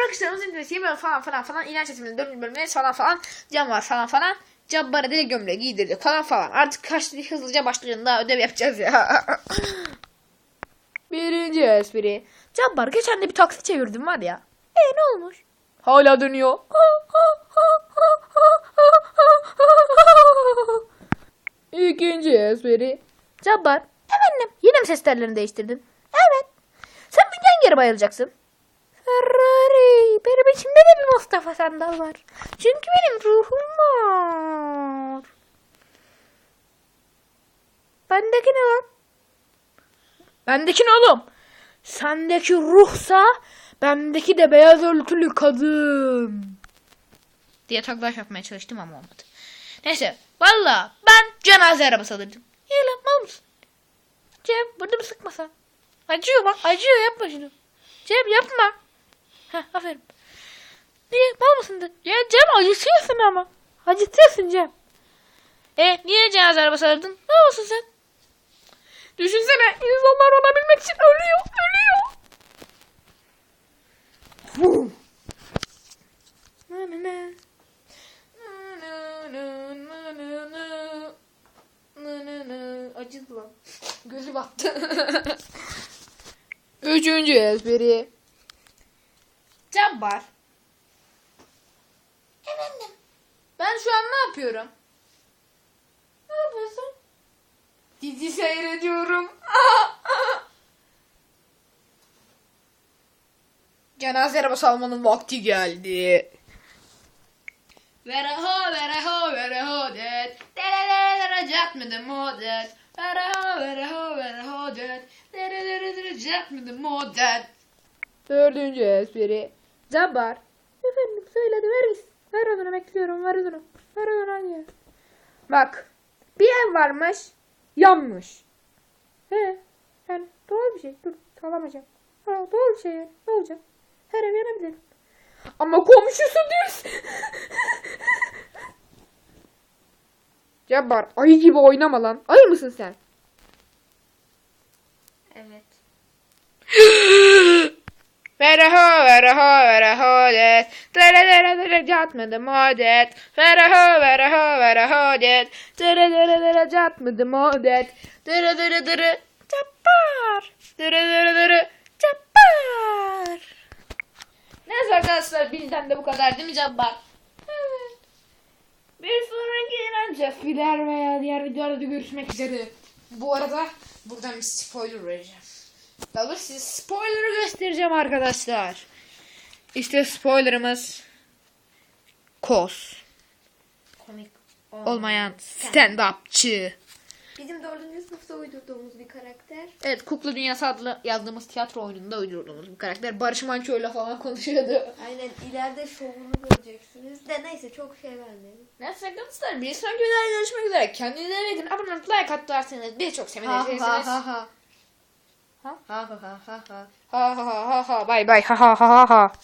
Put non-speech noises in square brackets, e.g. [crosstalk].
arkadaşlarımızın indirmesi böyle falan falan falan inanç eğitiminin dördüncü bölümüne falan falan cam var falan falan. Cabbar'a deli gömleği giydirdik falan falan. Artık kaç hızlıca başlayın daha ödev yapacağız ya. [laughs] Birinci espri. Cabbar geçen de bir taksi çevirdim var ya. E ne olmuş? Hala dönüyor. [laughs] İkinci espri. Cabbar. Efendim yine mi ses değiştirdin? Evet. Sen bugün hangi yere bayılacaksın? Benim içimde de bir Mustafa Sandal var. Çünkü benim ruhum var. Bendeki ne lan? Bendeki ne oğlum? Sendeki ruhsa bendeki de beyaz örtülü kadın. Diye taklaş yapmaya çalıştım ama olmadı. Neyse. Valla ben cenaze arabası alırdım. İyi lan mal mısın? Cem burada mı sıkmasan? Acıyor bak acıyor yapma şunu. Cem yapma. Heh aferin. Niye mal mısın? Ya Cem acıtıyorsun ama. Acıtıyorsun Cem. E niye cenaze arabası alırdın? Ne olsun sen? Düşünsene insanlar ona bilmek için ölüyor ölüyor. Na na na na na na. Na na na. Acıdı lan. Gözü battı. [laughs] Üçüncü espri. Cabbar. Efendim. Ben şu an ne yapıyorum? Ne yapıyorsun? Dizi seyrediyorum. [laughs] Cenaze arabası almanın vakti geldi. Vereho vereho vereho det. Derelere catmadı modet. Vereho vereho vereho det. Derelere catmadı modet. Dördüncü espri. Cabbar. Efendim söyledi ver Ver odunu bekliyorum ver odunu. Hadi. Bak. Bir ev varmış. Yanmış. He. Yani doğal bir şey. Dur sağlamayacağım. Ha, doğal bir şey. Ne olacak? Her ev yanabilir. Ama komşusu düz. Cabbar ayı gibi oynama lan. Ayı mısın sen? Evet. Vereho vereho vereho det. Dere dere dere catmadı modet. Vereho vereho vereho det. Dere dere dere catmadı modet. Dere dere dere cappar. Dere dere dere cappar. Neyse arkadaşlar bizden de bu kadar değil mi Cabbar? Bir sonraki inanca filer veya diğer videolarda görüşmek üzere. Bu arada buradan bir spoiler vereceğim. Daha size spoiler'ı göstereceğim arkadaşlar. İşte spoiler'ımız Kos. Komik Olmayan stand-upçı. Bizim dördüncü sınıfta uydurduğumuz bir karakter. Evet Kukla Dünyası adlı yazdığımız tiyatro oyununda uydurduğumuz bir karakter. Barış Manço'yla falan konuşuyordu. Aynen ileride şovunu göreceksiniz. De neyse çok şey vermeyelim. Neyse arkadaşlar bir sonraki videoda görüşmek üzere. Kendinize iyi bakın. Abone olup like atarsanız birçok Ha seviniriz. ha ha ha. Ha? Ha ha ha ha ha. Ha ha ha ha ha. Bye bye. Ha ha ha ha ha.